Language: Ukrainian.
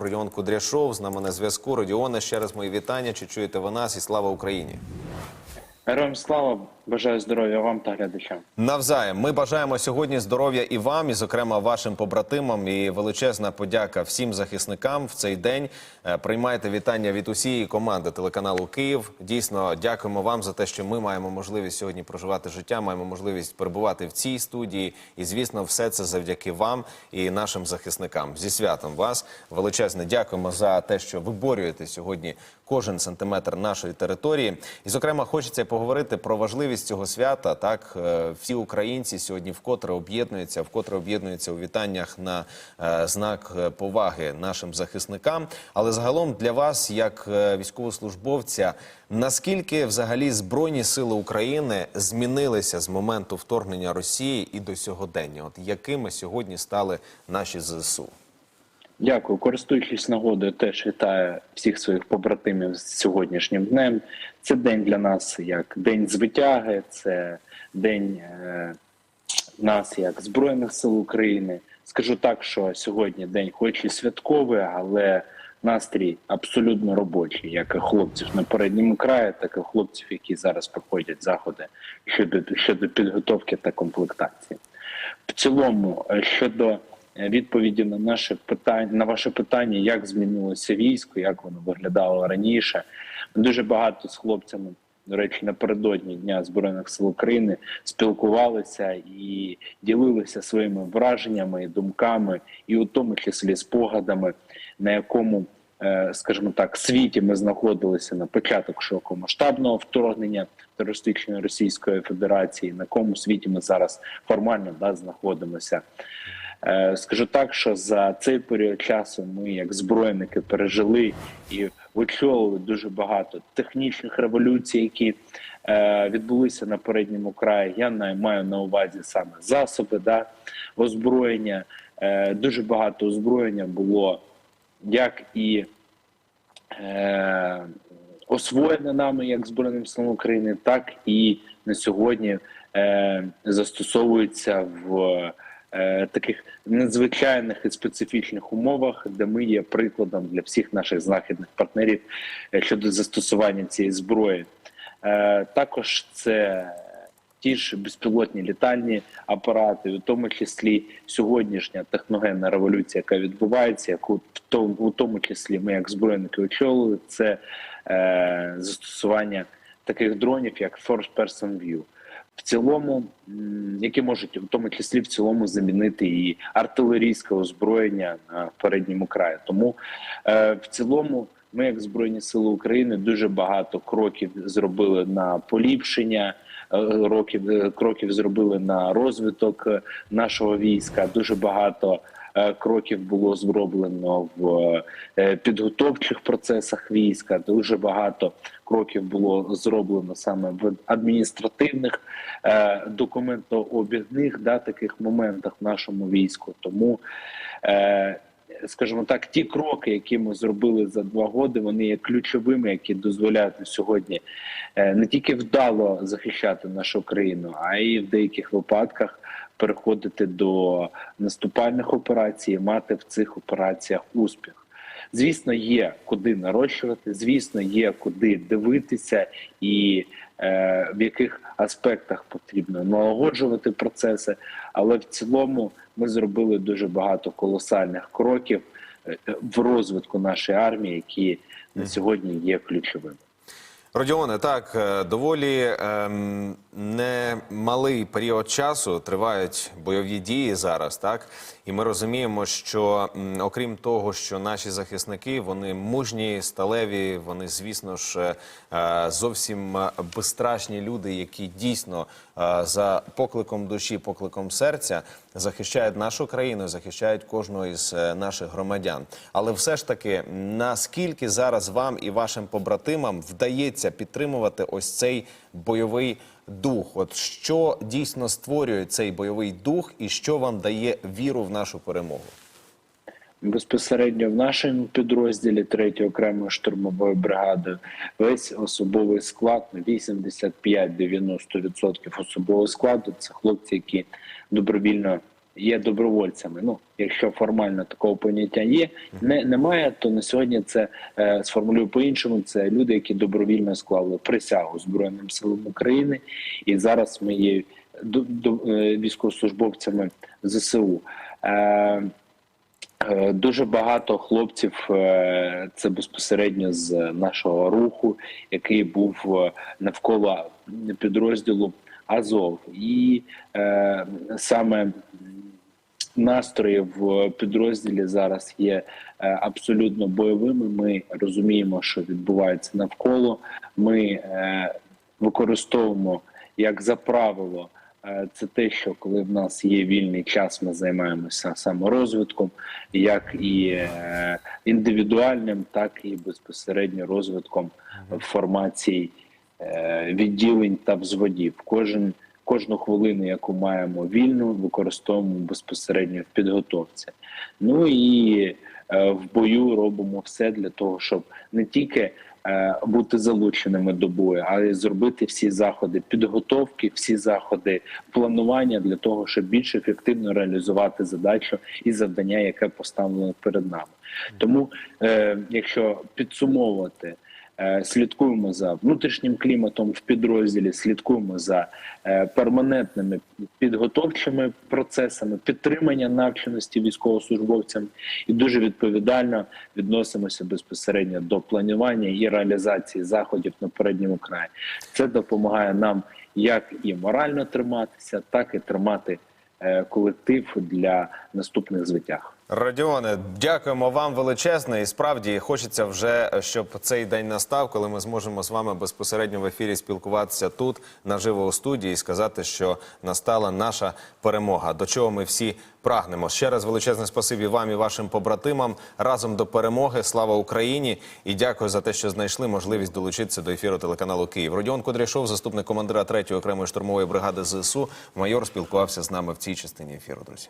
Родіон Кудряшов з нами на зв'язку. Родіоне, ще раз мої вітання. Чи чуєте ви нас? І слава Україні! Героям слава, бажаю здоров'я вам та глядачам. Навзаєм ми бажаємо сьогодні здоров'я і вам, і зокрема вашим побратимам. І величезна подяка всім захисникам в цей день. Е, Приймайте вітання від усієї команди телеканалу Київ. Дійсно, дякуємо вам за те, що ми маємо можливість сьогодні проживати життя, маємо можливість перебувати в цій студії. І звісно, все це завдяки вам і нашим захисникам. Зі святом вас величезне дякуємо за те, що виборюєте сьогодні кожен сантиметр нашої території. І, зокрема, хочеться поговорити про важливість цього свята. Так, е, всі українці сьогодні вкотре об'єднуються, вкотре об'єднуються у вітаннях на е, знак е, поваги нашим захисникам. Але загалом для вас, як військовослужбовця, наскільки взагалі збройні сили України змінилися з моменту вторгнення Росії і до сьогодення? От якими сьогодні стали наші зсу? Дякую. Користуючись нагодою, теж вітаю всіх своїх побратимів з сьогоднішнім днем. Це день для нас як день звитяги, це день е, нас як Збройних сил України. Скажу так, що сьогодні день, хоч і святковий, але настрій абсолютно робочий, як і хлопців на передньому краї, так і хлопців, які зараз проходять заходи щодо, щодо підготовки та комплектації. В цілому, е, щодо відповіді на наше питання на ваше питання, як змінилося військо, як воно виглядало раніше. Дуже багато з хлопцями, до речі, напередодні Дня Збройних сил України спілкувалися і ділилися своїми враженнями думками, і у тому числі спогадами, на якому е, скажімо так, світі ми знаходилися на початок широкомасштабного вторгнення терористичної Російської Федерації, на якому світі ми зараз формально да, знаходимося. Е, Скажу так, що за цей період часу ми, як збройники, пережили і очолили дуже багато технічних революцій, які е, відбулися на передньому краї. Я маю на увазі саме засоби, да, озброєння. Е, дуже багато озброєння було як і е, освоєне нами як Збройним силам України, так і на сьогодні е, застосовується в таких надзвичайних і специфічних умовах, де ми є прикладом для всіх наших західних партнерів е, щодо застосування цієї зброї. Е, також це ті ж безпілотні літальні апарати, у тому числі сьогоднішня техногенна революція, яка відбувається, яку в тому, числі ми, як збройники, очолили, це е, застосування таких дронів, як First Person View. В цілому, які можуть в тому числі в цілому замінити і артилерійське озброєння на передньому краї. Тому е, в цілому ми, як Збройні Сили України, дуже багато кроків зробили на поліпшення. е, Років е, кроків зробили на розвиток е, нашого війська. Дуже багато е, кроків було зроблено в е, підготовчих процесах війська. Дуже багато кроків було зроблено саме в адміністративних е, документообігних да, таких моментах в нашому війську. Тому е, скажімо так, ті кроки, які ми зробили за два роки, вони є ключовими, які дозволяють сьогодні е, не тільки вдало захищати нашу країну, а й в деяких випадках переходити до наступальних операцій, і мати в цих операціях успіх. Звісно, є куди нарощувати, звісно, є куди дивитися, і е, в яких аспектах потрібно налагоджувати процеси. Але в цілому ми зробили дуже багато колосальних кроків е, в розвитку нашої армії, які на сьогодні є ключовими. Родіоне, так е, доволі ем, немалий період часу тривають бойові дії зараз, так і ми розуміємо, що м, окрім того, що наші захисники вони мужні, сталеві, вони, звісно ж, е, зовсім безстрашні люди, які дійсно е, за покликом душі, покликом серця захищають нашу країну, захищають кожного із е, наших громадян. Але все ж таки, наскільки зараз вам і вашим побратимам вдається підтримувати ось цей бойовий дух? От що дійсно створює цей бойовий дух, і що вам дає віру в нашу перемогу? Безпосередньо в нашому підрозділі 3 окремої штурмової бригади весь особовий склад на 85-90% особового складу це хлопці, які добровільно є добровольцями. Ну, якщо формально такого поняття є, не, немає, то на сьогодні це е, сформулюю по-іншому. Це люди, які добровільно склали присягу Збройним силам України, і зараз ми є до, до, е, військовослужбовцями ЗСУ. Е, Е, Дуже багато хлопців е, це безпосередньо з нашого руху, який був навколо підрозділу Азов, і е, саме настрої в підрозділі зараз є е, абсолютно бойовими. Ми розуміємо, що відбувається навколо. Ми е, використовуємо як за правило. е, Це те, що коли в нас є вільний час, ми займаємося саморозвитком, як і індивідуальним, так і безпосередньо розвитком формацій відділень та взводів. Кожен кожну хвилину, яку маємо вільну, використовуємо безпосередньо в підготовці. Ну і е, в бою робимо все для того, щоб не тільки е, бути залученими до бою, а й зробити всі заходи підготовки, всі заходи планування для того, щоб більш ефективно реалізувати задачу і завдання, яке поставлено перед нами. Тому, е, якщо підсумовувати. Е, Слідкуємо за внутрішнім кліматом в підрозділі, слідкуємо за е, перманентними підготовчими процесами, підтримання навченості військовослужбовцям і дуже відповідально відносимося безпосередньо до планування і реалізації заходів на передньому краї. Це допомагає нам як і морально триматися, так і тримати е, колектив для наступних звитяг. Радіоне, дякуємо вам величезне. І справді хочеться вже, щоб цей день настав, коли ми зможемо з вами безпосередньо в ефірі спілкуватися тут, наживо у студії, і сказати, що настала наша перемога. До чого ми всі прагнемо. Ще раз величезне спасибі вам і вашим побратимам. Разом до перемоги. Слава Україні! І дякую за те, що знайшли можливість долучитися до ефіру телеканалу Київ. Родіон Кудряшов, заступник командира 3-ї окремої штурмової бригади ЗСУ, майор, спілкувався з нами в цій частині ефіру. Друзі.